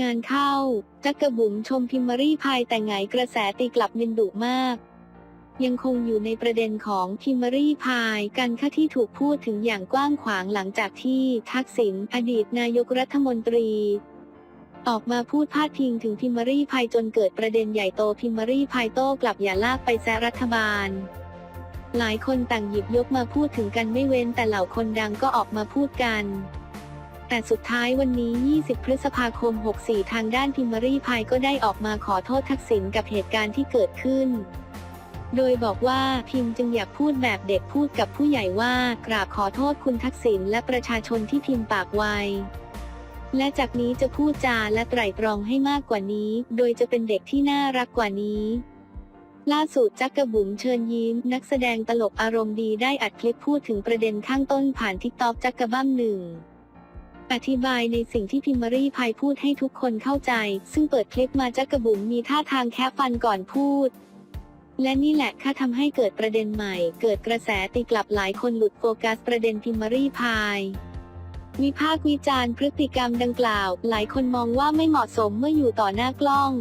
งานเข้า จักกระบุ๋มชมพิมรีพายแต่ไงกระแสตีกลับมินดุมาก ยังคงอยู่ในประเด็นของพิมรีพายการค่าที่ถูกพูดถึงอย่างกว้างขวางหลังจากที่ทักษิณอดีตนายกรัฐมนตรี ออกมาพูดพาดพิงถึงพิมรีพายจนเกิดประเด็นใหญ่โตพิมรีพายโต้กลับอย่าลากไปแซรัฐบาลหลายคนต่างหยิบยกมาพูดถึงกันไม่เว้นแต่เหล่าคนดังก็ออกมาพูดกัน แต่สุดท้ายวันนี้ 20 พฤษภาคม 64 ทางด้านพิมมารีพายก็ได้ออกมาขอโทษทักษิณกับเหตุการณ์ที่เกิดขึ้น โดยบอกว่าพิมพ์จึงอยากพูดแบบเด็กพูดกับผู้ใหญ่ว่ากราบขอโทษคุณทักษิณและประชาชนที่พิมพ์ปากไวและจากนี้จะพูดจาและไตร่ตรองให้มากกว่านี้ โดยจะเป็นเด็กที่น่ารักกว่านี้ล่าสุดจักกระบุ๋มเชิญยิ้ม นักแสดงตลกอารมณ์ดีได้อัดคลิปพูดถึงประเด็นข้างต้นผ่านทิกตอกจักกระบ้ามหนึ่ง อธิบายในสิ่งที่พิมมารีพายพูดให้ทุกคนเข้าใจ ซึ่งเปิดคลิปมาจักกระบุ๋มมีท่าทางแค่ฟันก่อนพูด และนี่แหละค่ะทำให้เกิดประเด็นใหม่ เกิดกระแสตีกลับหลายคนหลุดโฟกัสประเด็นพิมมารีพายวิพากษ์วิจารณ์พฤติกรรมดังกล่าว หลายคนมองว่าไม่เหมาะสมเมื่ออยู่ต่อหน้ากล้อง